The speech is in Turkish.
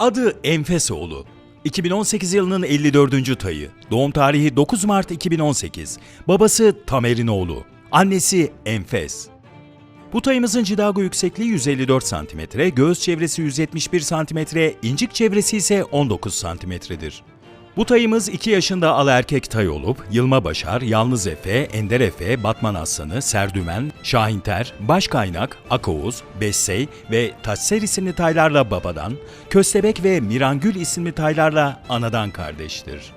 Adı Enfesoğlu. 2018 yılının 54. tayı. Doğum tarihi 9 Mart 2018. Babası Tamer'in oğlu. Annesi Enfes. Bu tayımızın cidago yüksekliği 154 cm, göğüs çevresi 171 cm, incik çevresi ise 19 cm'dir. Bu tayımız 2 yaşında al erkek tay olup, Yılma Başar, Yalnız Efe, Ender Efe, Batman Aslanı, Serdümen, Şahinter, Başkaynak, Akoğuz, Bessey ve Taçser isimli taylarla babadan, Köstebek ve Mirangül isimli taylarla anadan kardeştir.